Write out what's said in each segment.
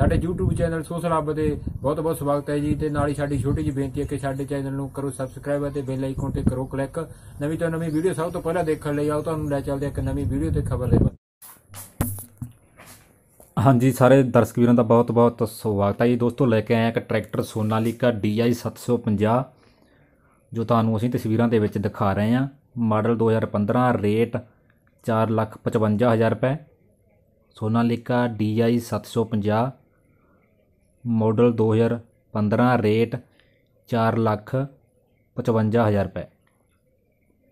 ਸਾਡੇ YouTube channel social ਹੱਬ ਦੇ ਬਹੁਤ ਬਹੁਤ ਸਵਾਗਤ ਹੈ ਜੀ ਤੇ ਨਾਲ ਹੀ ਸਾਡੀ ਛੋਟੀ ਜਿਹੀ ਬੇਨਤੀ ਹੈ ਕਿ ਸਾਡੇ ਚੈਨਲ ਨੂੰ ਕਰੋ ਸਬਸਕ੍ਰਾਈਬ ਅਤੇ ਬੈਲ ਆਈਕਨ ਤੇ ਕਰੋ ਕਲਿੱਕ ਨਵੀਂ ਤੋਂ ਨਵੀਂ ਵੀਡੀਓ ਸਭ ਤੋਂ ਪਹਿਲਾਂ ਦੇਖਣ ਲਈ ਆਓ, ਤੁਹਾਨੂੰ ਲੈ ਚੱਲਦੇ ਹਾਂ ਇੱਕ ਨਵੀਂ ਵੀਡੀਓ ਤੇ ਖਬਰ ਲੈ ਹਾਂਜੀ, ਸਾਰੇ ਦਰਸ਼ਕ ਵੀਰਾਂ ਦਾ ਬਹੁਤ-ਬਹੁਤ ਸਵਾਗਤ ਹੈ ਜੀ। ਦੋਸਤੋ, ਲੈ ਕੇ ਆਇਆ ਇੱਕ ਟਰੈਕਟਰ ਸੋਨਾਲੀਕਾ DI 750 ਜੋ ਤੁਹਾਨੂੰ ਅਸੀਂ ਤਸਵੀਰਾਂ ਦੇ ਵਿੱਚ ਦਿਖਾ ਰਹੇ ਹਾਂ। ਮਾਡਲ 2015 ਰੇਟ 455000 ਰੁਪਏ। ਸੋਨਾਲੀਕਾ DI 750 ਮਾਡਲ 2015 ਰੇਟ 455000 ਰੁਪਏ।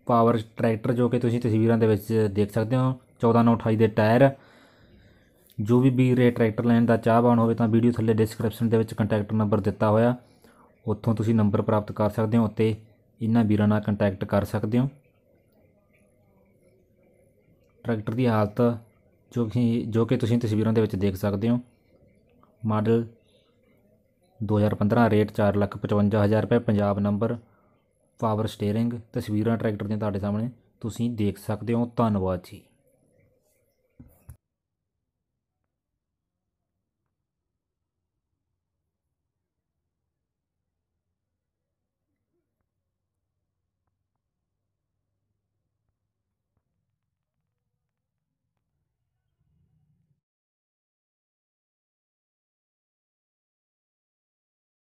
ਪਾਵਰ ਟਰੈਕਟਰ ਜੋ ਕਿ ਤੁਸੀਂ ਤਸਵੀਰਾਂ ਦੇ ਵਿੱਚ ਦੇਖ ਸਕਦੇ ਹੋ 1428 ਦੇ ਟਾਇਰ। ਜੋ ਵੀ ਵੀਰ ਇਹ ਟਰੈਕਟਰ ਲੈਣ ਦਾ ਚਾਹਵਾਨ ਹੋਵੇ ਤਾਂ ਵੀਡੀਓ ਥੱਲੇ ਡਿਸਕ੍ਰਿਪਸ਼ਨ ਦੇ ਵਿੱਚ ਕੰਟੈਕਟ ਨੰਬਰ ਦਿੱਤਾ ਹੋਇਆ। ਉੱਥੋਂ ਤੁਸੀਂ ਨੰਬਰ ਪ੍ਰਾਪਤ ਕਰ ਸਕਦੇ ਹੋ ਅਤੇ ਇਹਨਾਂ ਵੀਰਾਂ ਨਾਲ ਕੰਟੈਕਟ ਕਰ ਸਕਦੇ ਹੋ। ਟਰੈਕਟਰ ਦੀ ਹਾਲਤ ਜੋ ਕਿ ਜੋ ਕਿ ਤੁਸੀਂ ਤਸਵੀਰਾਂ ਦੇ ਵਿੱਚ ਦੇਖ ਸਕਦੇ ਹੋ। ਮਾਡਲ 2015 ਰੇਟ 455000 ਰੁਪਏ, ਪੰਜਾਬ ਨੰਬਰ, ਪਾਵਰ ਸਟੀਅਰਿੰਗ, ਤਸਵੀਰਾਂ ਟਰੈਕਟਰ ਦੀਆਂ ਤੁਹਾਡੇ ਸਾਹਮਣੇ, ਤੁਸੀਂ ਦੇਖ ਸਕਦੇ ਹੋ। ਧੰਨਵਾਦ ਜੀ।